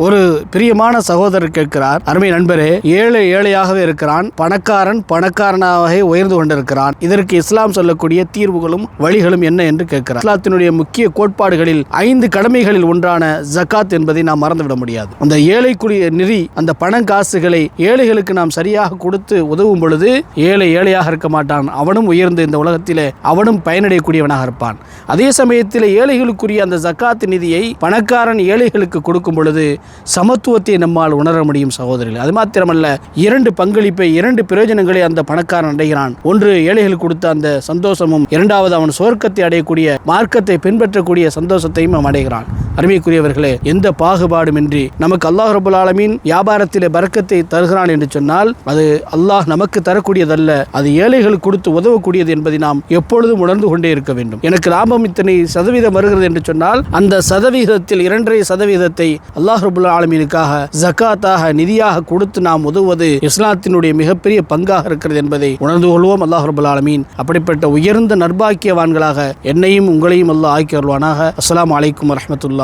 ஒரு பிரியமான சகோதரர் கேட்கிறார் அருமை நண்பரே ஏழை ஏழையாகவே இருக்கிறான் பணக்காரன் பணக்காரனாகவே உயர்ந்து கொண்டிருக்கிறான். இதற்கு இஸ்லாம் சொல்லக்கூடிய தீர்வுகளும் வழிகளும் என்ன? என்று கேட்கிறார். இஸ்லாத்தினுடைய முக்கிய கோட்பாடுகளில் ஐந்து கடமைகளில் ஒன்றான ஜக்காத் என்பதை நாம் மறந்துவிட முடியாது. அந்த ஏழைக்குரிய நிதி அந்த பணம் காசுகளை ஏழைகளுக்கு நாம் சரியாக கொடுத்து உதவும் பொழுது ஏழை ஏழையாக இருக்க மாட்டான். அவனும் உயர்ந்து இந்த உலகத்திலே அவனும் பயனடையக்கூடியவனாக இருப்பான். அதே சமயத்தில் ஏழைகளுக்குரிய அந்த ஜக்காத் நிதியை பணக்காரன் ஏழைகளுக்கு கொடுக்கும் பொழுது சமத்துவத்தை நம்மால் உணர முடியும் சகோதரிகள். அது மாத்திரமல்ல இரண்டு பங்களிப்பை இரண்டு பிரயோஜனங்களை அந்த பணக்காரன் அடைகிறான். ஒன்று ஏழைகள் கொடுத்த அந்த சந்தோஷமும் இரண்டாவது அவன் சுவர்க்கத்தை அடையக்கூடிய மார்க்கத்தை பின்பற்றக்கூடிய சந்தோஷத்தையும் அவன் அடைகிறான். அருமைக்குரியவர்களே எந்த பாகுபாடுமின்றி நமக்கு அல்லாஹ் ரபுல் ஆலமீன் வியாபாரத்திலே பறக்கத்தை தருகிறான் என்று சொன்னால் அது அல்லாஹ் நமக்கு தரக்கூடியதல்ல அது ஏழைகள் கொடுத்து உதவக்கூடியது என்பதை நாம் எப்பொழுதும் உணர்ந்து கொண்டே இருக்க வேண்டும். எனக்கு லாபம் இத்தனை சதவீதம் வருகிறது என்று சொன்னால் அந்த சதவீதத்தில் இரண்டரை சதவீதத்தை அல்லாஹ் ரபுல் ஆலமீனுக்காக ஜக்காத்தாக நிதியாக கொடுத்து நாம் உதவுவது இஸ்லாத்தினுடைய மிகப்பெரிய பங்காக இருக்கிறது என்பதை உணர்ந்து கொள்வோம் அல்லாஹ் ரபுல் ஆலமீன். அப்படிப்பட்ட உயர்ந்த நர்பாக்கியவான்களாக என்னையும் உங்களையும் அல்லாஹ் ஆக்கி வருவானாக அஸ்லாம் வலைக்கம் வரமத்துல்லா